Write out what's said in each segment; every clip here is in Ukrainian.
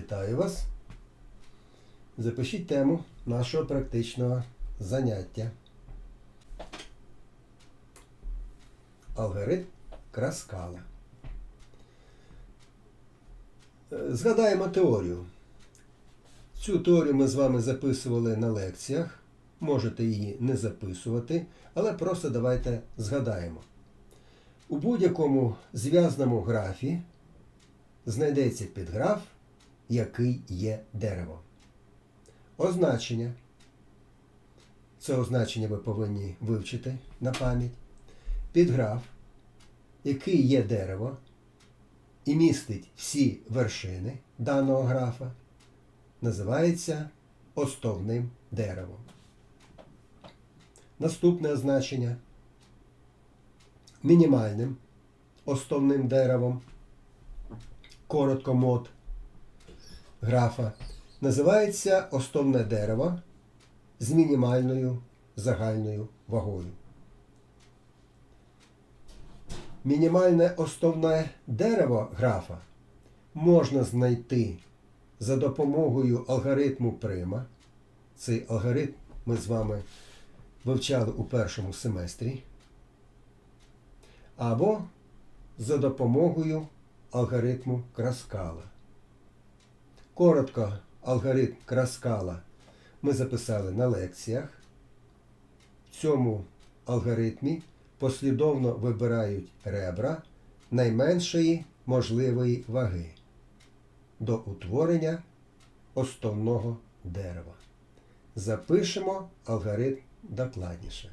Вітаю вас. Запишіть тему нашого практичного заняття. Алгоритм Краскала. Е, Згадаємо теорію. Цю теорію ми з вами записували на лекціях. Можете її не записувати, але просто давайте згадаємо. У будь-якому зв'язному графі знайдеться підграф, який є дерево. Означення. Це означення ви повинні вивчити на пам'ять. Підграф, який є дерево і містить всі вершини даного графа, називається основним деревом. Наступне означення мінімальним основним деревом, коротко мод графа, називається основне дерево з мінімальною загальною вагою. Мінімальне основне дерево графа можна знайти за допомогою алгоритму прима. Цей алгоритм ми з вами вивчали у першому семестрі. Або за допомогою алгоритму Краскала. Коротко алгоритм Краскала ми записали на лекціях. В цьому алгоритмі послідовно вибирають ребра найменшої можливої ваги до утворення основного дерева. Запишемо алгоритм докладніше.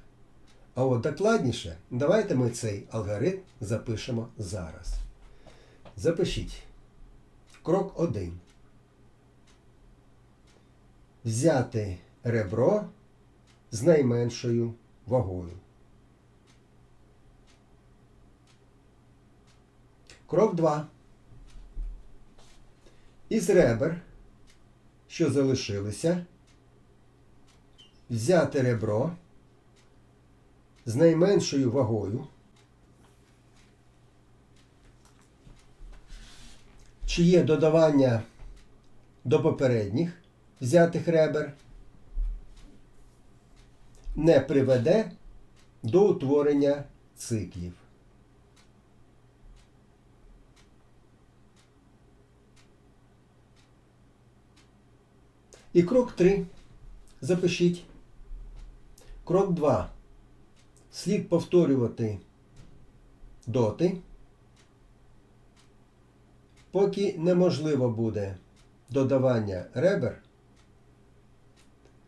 А от докладніше, давайте ми цей алгоритм запишемо зараз. Запишіть. Крок 1. Взяти ребро з найменшою вагою. Крок 2. Із ребер, що залишилися, взяти ребро з найменшою вагою, чиє додавання до попередніх взятих ребер не приведе до утворення циклів. І крок 3. Запишіть. Крок 2. Слід повторювати доти, поки неможливо буде додавання ребер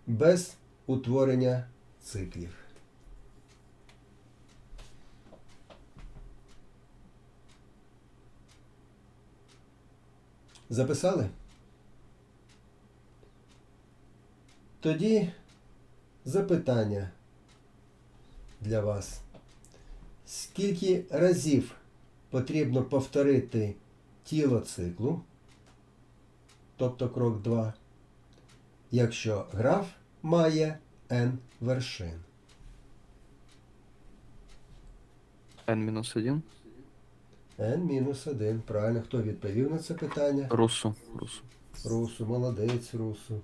без утворення циклів. Записали? Тоді запитання для вас. Скільки разів потрібно повторити тіло циклу, тобто крок 2, якщо граф має n вершин? N-1. n-1. Правильно, хто відповів на це питання? Русу. Русу. Русу, молодець, Русу.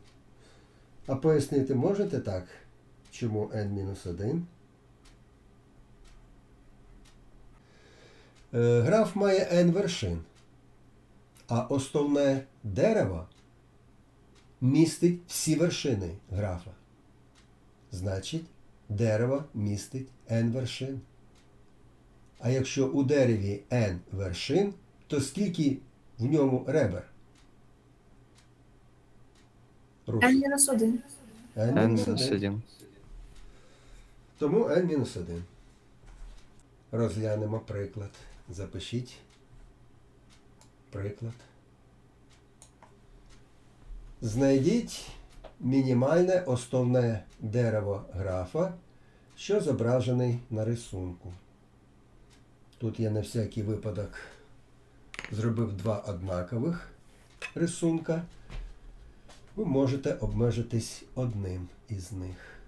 А пояснити можете так? Чому n-1? Е, Граф має n вершин, а основне дерево містить всі вершини графа. Значить, дерево містить n вершин. А якщо у дереві n вершин, то скільки в ньому ребер? Русу. N-1. N-1. N-1. Тому n-1. Розглянемо приклад. Запишіть приклад. Знайдіть мінімальне основне дерево графа, що зображений на рисунку. Тут я на всякий випадок зробив два однакових рисунка. Ви можете обмежитись одним із них.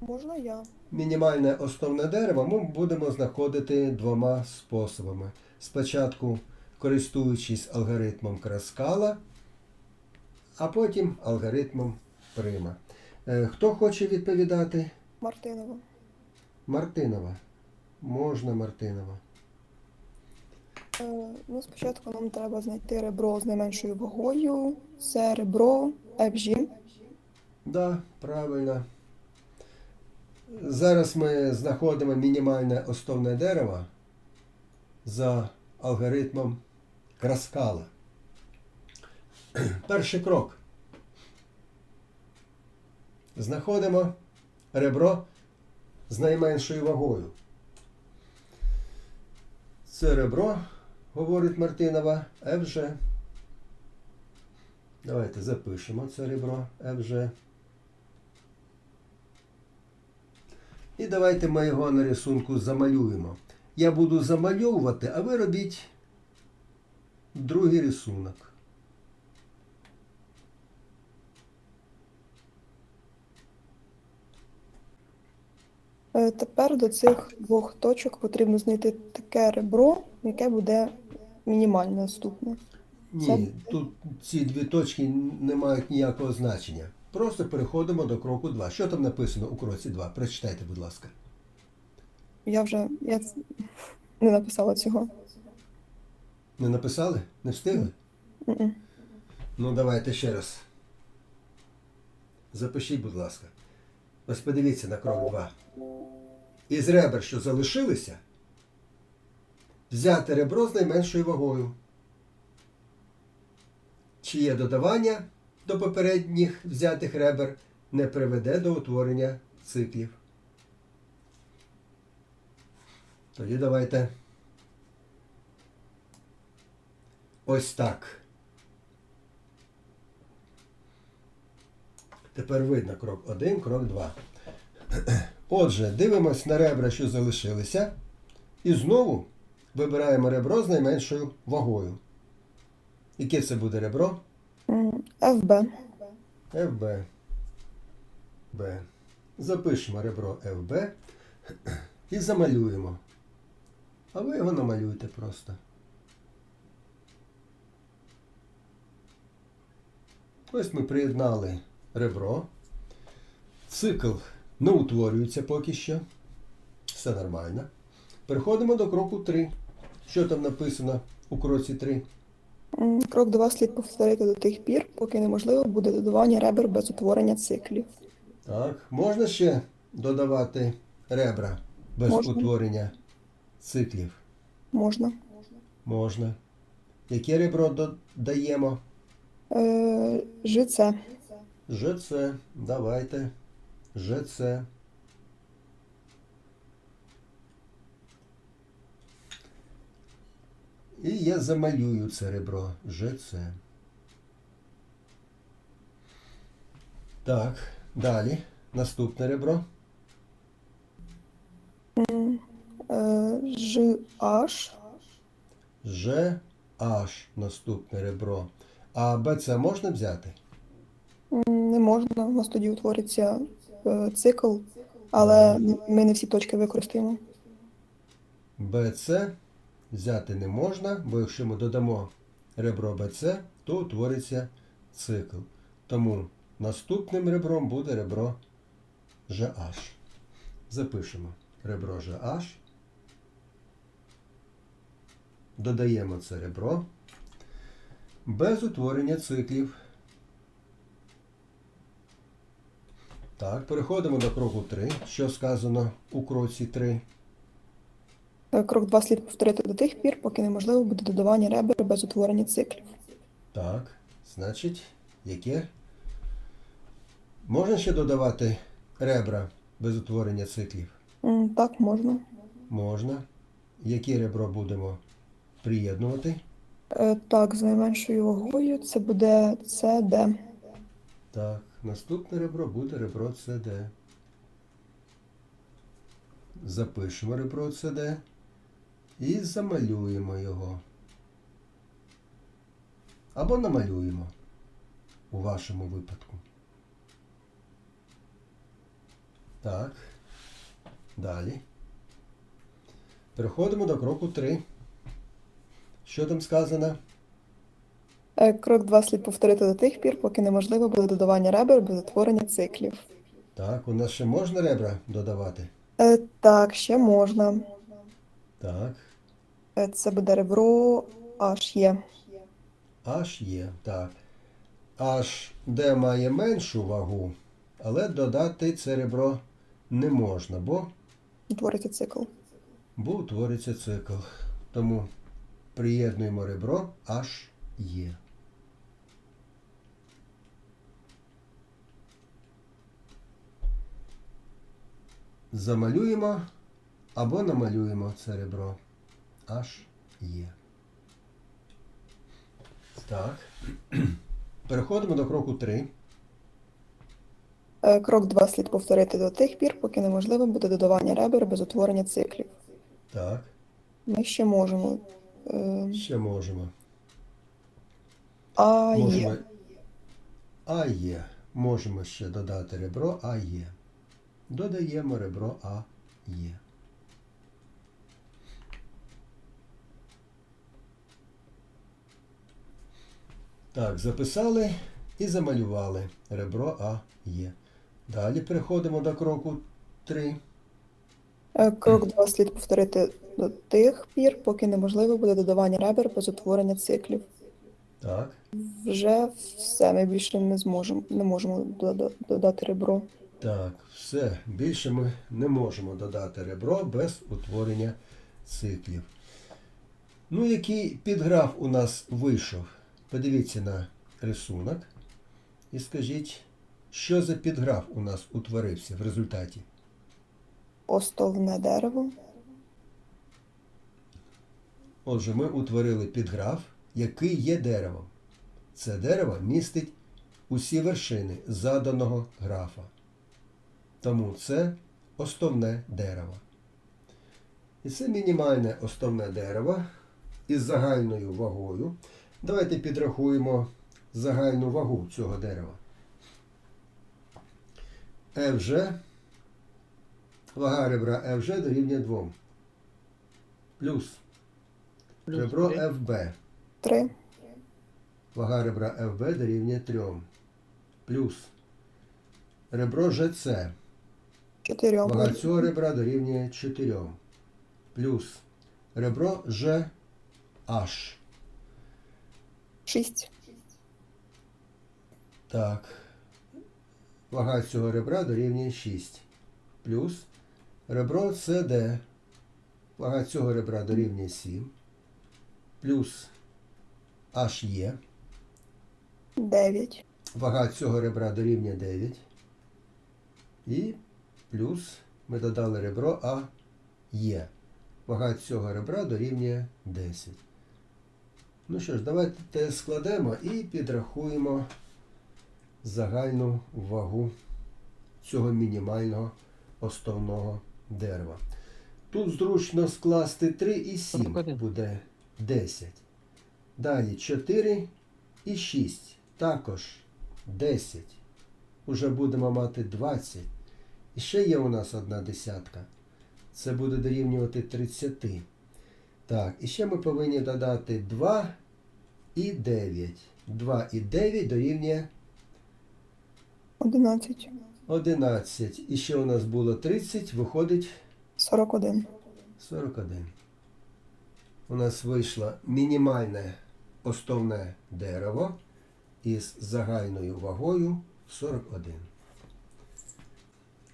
Можна я? Мінімальне основне дерево ми будемо знаходити двома способами. Спочатку користуючись алгоритмом Краскала, а потім алгоритмом Прима. Е, Хто хоче відповідати? Мартинова. Мартинова. Можна Мартинова. Е, ну, спочатку нам треба знайти ребро з найменшою вагою. Це ребро FG. Да, правильно. Зараз ми знаходимо мінімальне основне дерево за алгоритмом Краскала. Перший крок. Знаходимо ребро з найменшою вагою. Це ребро, говорить Мартинова, FG. Давайте запишемо це ребро FG. І давайте ми його на рисунку замалюємо. Я буду замальовувати, а ви робіть другий рисунок. Е, тепер до цих двох точок потрібно знайти таке ребро, яке буде мінімальне наступне. Ні, тут ці дві точки не мають ніякого значення. Просто переходимо до кроку 2. Що там написано у кроці 2? Прочитайте, будь ласка. Я вже я не написала цього. Не написали? Не встигли? Ну, давайте ще раз. Запишіть, будь ласка. Ось подивіться на крок 2. Із ребер, що залишилися, взяти ребро з найменшою вагою. Чиє додавання до попередніх взятих ребер не приведе до утворення циклів. Тоді давайте. Ось так. Тепер видно крок 1, крок 2. Отже, дивимось на ребра, що залишилися. І знову вибираємо ребро з найменшою вагою. Яке це буде ребро? FB. FB. Б. Запишемо ребро FB і замалюємо. А ви його намалюйте просто. Ось ми приєднали ребро. Цикл не утворюється поки що. Все нормально. Переходимо до кроку 3. Що там написано у кроці 3? Крок 2 слід повторити до тих пір, поки неможливо буде додавання ребер без утворення циклів. Так, можна ще додавати ребра без Можна. утворення циклів? Можна. Можна. Яке ребро додаємо? Е, ЖЦ. ЖЦ. Давайте. ЖЦ. І я замалюю це ребро ЖЦ. Так, далі. Наступне ребро. М, е, ЖH. Ж H наступне ребро. А БЦ можна взяти? Не можна, у нас тоді утвориться е, цикл, але ми не всі точки використаємо. БЦ взяти не можна, бо якщо ми додамо ребро БЦ, то утвориться цикл. Тому наступним ребром буде ребро GH. Запишемо ребро GH. Додаємо це ребро без утворення циклів. Так, переходимо до кроку 3. Що сказано у кроці 3? Е, Крок 2 слід повторити до тих пір, поки неможливо буде додавання ребер без утворення циклів. Так, значить, яке? Можна ще додавати ребра без утворення циклів? М, Так, можна. Можна. Яке ребро будемо приєднувати? Е, Так, з найменшою вагою це буде CD. Так, наступне ребро буде ребро CD. Запишемо ребро CD і замалюємо його. Або намалюємо у вашому випадку. Так. Далі. Переходимо до кроку 3. Що там сказано? Е, Крок 2 слід повторити до тих пір, поки неможливо буде додавання ребер без утворення циклів. Так, у нас ще можна ребра додавати? Е, Так, ще можна. Так, Е, Це буде ребро H є. аж є. Так. Аж де має меншу вагу, але додати це ребро не можна, бо, Утвориться цикл. бо утвориться цикл. Тому приєднуємо ребро аж є. Замалюємо або намалюємо це ребро. Аж є. Так. Переходимо до кроку 3. Е, Крок 2 слід повторити до тих пір, поки неможливо буде додавання ребер без утворення циклів. Так, Ми ще можемо. Е, ще можемо. А Можемо. є. А є. Можемо ще додати ребро А є. Додаємо ребро А є. Так, записали і замалювали ребро А є. Далі переходимо до кроку 3. Е, Крок 2 слід повторити до тих пір, поки неможливо буде додавання ребер без утворення циклів. Так, Вже все, ми більше не зможемо, не можемо додати ребро. так, все. Більше ми не можемо додати ребро без утворення циклів. Ну, який підграф у нас вийшов? Подивіться на рисунок і скажіть, що за підграф у нас утворився в результаті? Остовне дерево. Отже, ми утворили підграф, який є деревом. Це дерево містить усі вершини заданого графа. Тому це основне дерево. І це мінімальне основне дерево із загальною вагою. Давайте підрахуємо загальну вагу цього дерева. FG, вага ребра FG дорівнює 2. Плюс ребро FB. 3. Вага ребра FB дорівнює 3. Плюс ребро GC. 4. Вага цього ребра дорівнює 4. Плюс ребро GH. 6. Так. Вага цього ребра дорівнює 6. Плюс ребро CD. Вага цього ребра дорівнює 7. Плюс HE. 9. Вага цього ребра дорівнює 9. І плюс ми додали ребро А є. Вага цього ребра дорівнює 10. Ну що ж, давайте складемо і підрахуємо загальну вагу цього мінімального основного дерева. Тут зручно скласти 3 і 7 буде 10. Далі 4 і 6. Також 10. Уже будемо мати 20. І ще є у нас одна десятка. Це буде дорівнювати 30. Так, і ще ми повинні додати 2 і 9. 2 і 9 дорівнює 11. 11. І ще у нас було 30, виходить 41. 41. У нас вийшло мінімальне основне дерево із загальною вагою 41.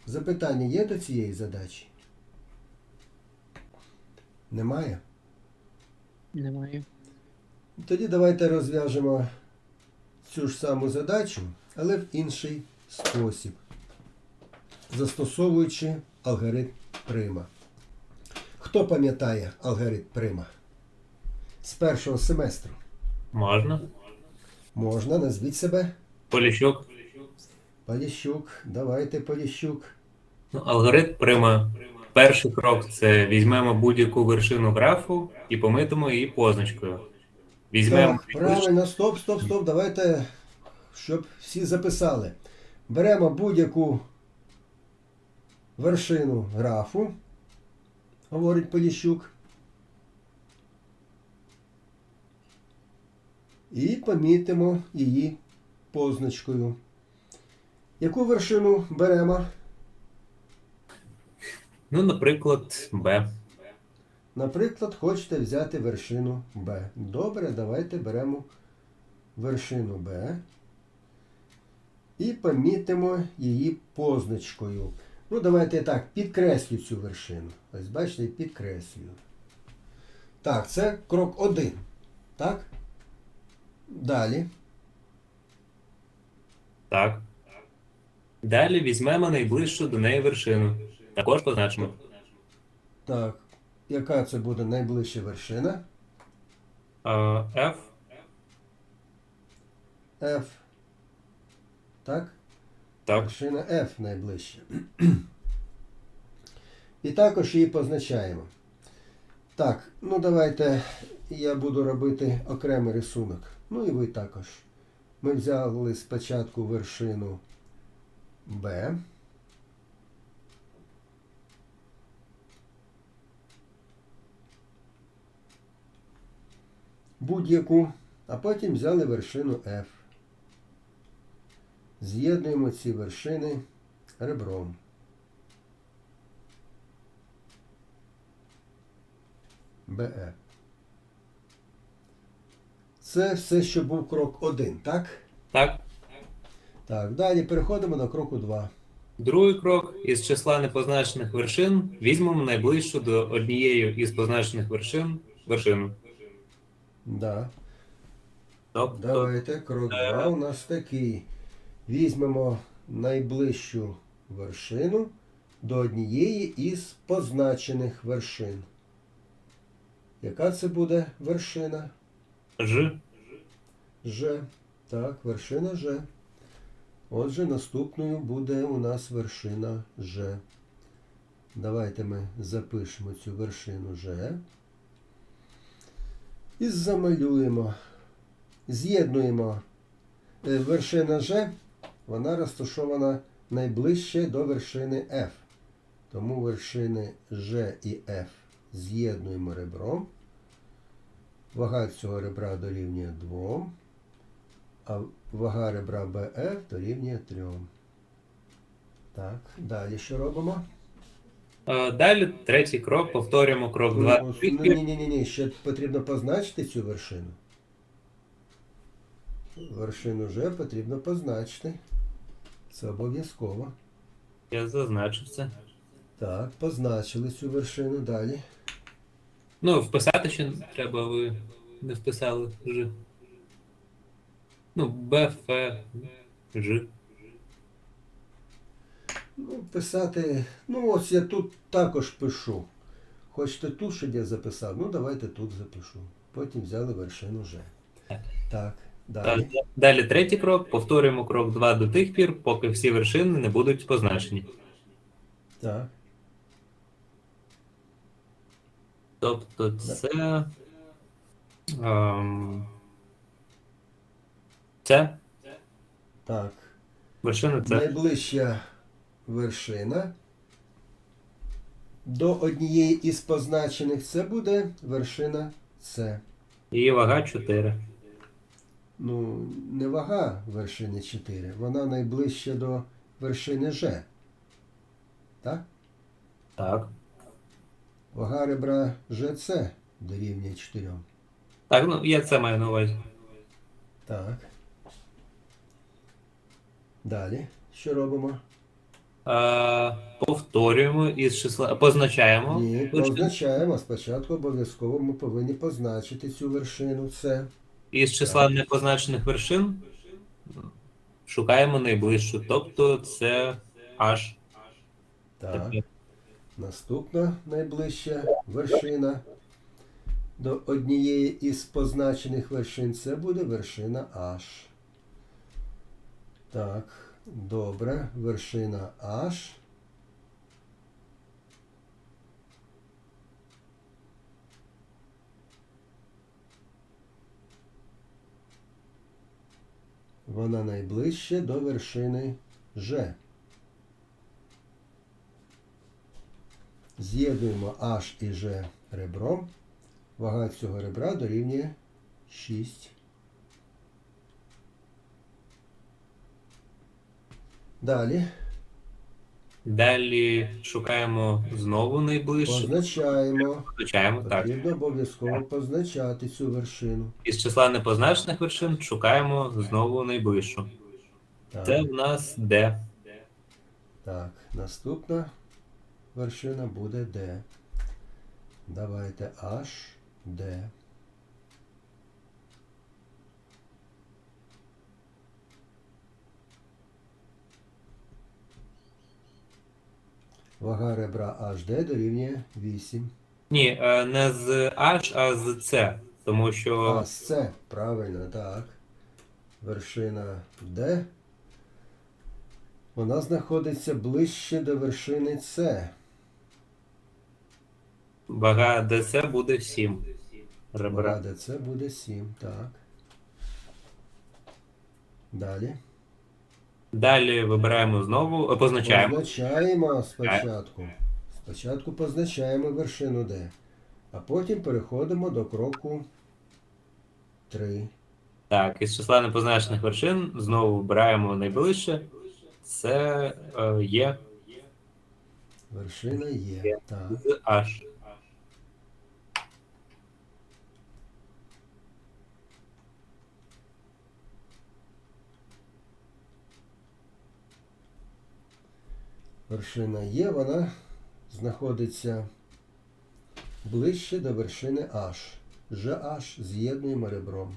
Запитання є до цієї задачі? Немає? Немає. Тоді давайте розв'яжемо цю ж саму задачу, але в інший спосіб, застосовуючи алгоритм прима. Хто пам'ятає алгоритм прима? З першого семестру. Можна. Можна, назвіть себе. Поліщук. Поліщук. Давайте, Поліщук. Ну, алгоритм прима. Перший крок це візьмемо будь-яку вершину графу і помитимо її позначкою. Візьмемо Так, правильно, стоп, стоп, стоп. Давайте, щоб всі записали. Беремо будь-яку вершину графу, говорить Поліщук. І помітимо її позначкою. Яку вершину беремо? Ну, наприклад, Б. Наприклад, хочете взяти вершину Б. Добре, давайте беремо вершину Б і помітимо її позначкою. Ну, давайте так, підкреслю цю вершину. Ось бачите, підкреслюю. Так, це крок один. Так? Далі. Так. Далі візьмемо найближчу до неї вершину. Також позначимо. Так. Яка це буде найближча вершина? F. F. Так? Так. Вершина F найближча. І також її позначаємо. Так, ну давайте я буду робити окремий рисунок. Ну і ви також. Ми взяли спочатку вершину B. Будь-яку, а потім взяли вершину F. З'єднуємо ці вершини ребром. БЕ. Це все, що був крок 1, так? Так. Так, далі переходимо до кроку 2. Другий крок із числа непозначених вершин візьмемо найближчу до однієї із позначених вершин вершину. Да. Тобто, Давайте, крок 2 у нас такий. Візьмемо найближчу вершину до однієї із позначених вершин. Яка це буде вершина? Ж. Ж. Так, вершина Ж. Отже, наступною буде у нас вершина Ж. Давайте ми запишемо цю вершину Ж. І замалюємо. З'єднуємо Е, вершина Ж, вона розташована найближче до вершини F. Тому вершини Ж і F з'єднуємо ребром. Вага цього ребра дорівнює 2, а вага ребра BF дорівнює 3. Так, далі що робимо? Далі третій крок, повторюємо крок 2. Ну, ні, ні, ні, ні, ще потрібно позначити цю вершину. Вершину Ж потрібно позначити. Це обов'язково. Я зазначив це. Так, позначили цю вершину далі. Ну, вписати ще треба, ви не вписали Ж. Ну, Б, Ф, Ж. Ну, писати. Ну, ось я тут також пишу. Хочете тут, щоб я записав? Ну, давайте тут запишу. Потім взяли вершину Ж. Так. Так, далі. Далі третій крок, повторюємо крок 2 до тих пір, поки всі вершини не будуть позначені. Так. Тобто це. ем, Це Так. вершина це. Найближча вершина до однієї із позначених це буде вершина С. Її вага 4. Ну, не вага вершини 4, вона найближча до вершини Ж. Так? Так. Вага ребра ЖЦ дорівнює 4. Так, ну я це маю на увазі. Так. Далі. Що робимо? Е, повторюємо із числа. Позначаємо. Ні, позначаємо. Спочатку обов'язково ми повинні позначити цю вершину С. Із числа непозначених вершин шукаємо найближчу. Тобто це H. Так. Наступна найближча вершина до однієї із позначених вершин це буде вершина H. Так, добре, вершина H. Вона найближче до вершини Ж. З'єднуємо H і G ребром. Вага цього ребра дорівнює 6. Далі Далі шукаємо знову найближче. позначаємо. Позначаємо, так. Потрібно обов'язково позначати цю вершину. Із числа непозначених вершин шукаємо знову найближчу. Так, Це в нас D. так. наступна вершина буде D. Давайте H, D. Вага ребра HD дорівнює 8. Ні, е, не з H, а з C. Тому що А, з С, правильно, так. Вершина Д. Вона знаходиться ближче до вершини С. вага DC буде 7. Ребра. Вага ДЦ буде 7, так. Далі. Далі вибираємо знову, е, позначаємо. Позначаємо спочатку. Спочатку позначаємо вершину Д. А потім переходимо до кроку 3. Так, із числа непозначених вершин знову вибираємо найближче. Це е, є Вершина Є. Так. з H. Вершина Є, вона знаходиться ближче до вершини H. GH з'єднуємо ребром.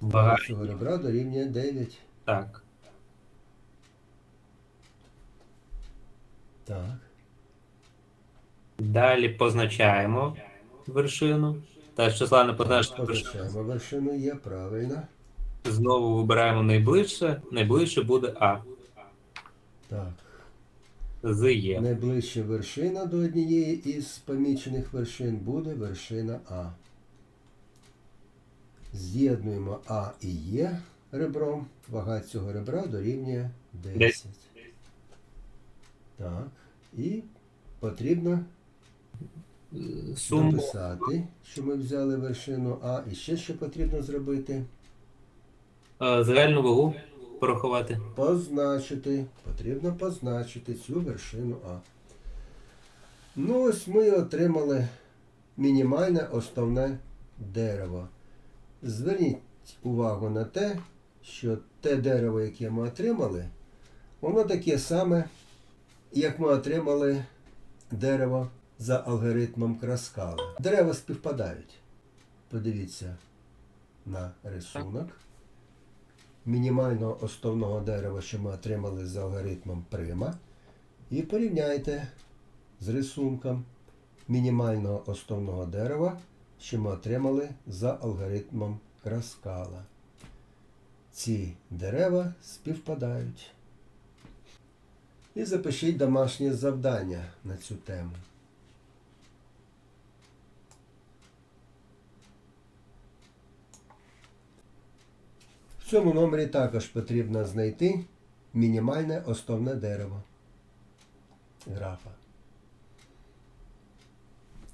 Вага. Цього ребра дорівнює 9. Так. Так. Далі позначаємо вершину. Та з числа непозначених вершин Позначаємо вершину Є, правильно. знову вибираємо найближче. Найближче буде А. Так. З Є. Найближча вершина до однієї із помічених вершин буде вершина А. З'єднуємо А і Є ребром. Вага цього ребра дорівнює 10. Десять. Так. І потрібно Суму записати, що ми взяли вершину А. І ще що потрібно зробити? е, загальну вагу порахувати. Позначити. Потрібно позначити цю вершину А. Ну, ось ми отримали мінімальне основне дерево. Зверніть увагу на те, що те дерево, яке ми отримали, воно таке саме, як ми отримали дерево за алгоритмом Краскала. Дерева співпадають. Подивіться на рисунок мінімального основного дерева, що ми отримали за алгоритмом прима, і порівняйте з рисунком мінімального основного дерева, що ми отримали за алгоритмом Краскала. Ці дерева співпадають. І запишіть домашнє завдання на цю тему. В цьому номері також потрібно знайти мінімальне основне дерево графа.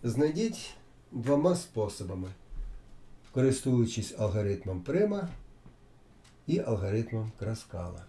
Знайдіть двома способами, користуючись алгоритмом прима і алгоритмом Краскала.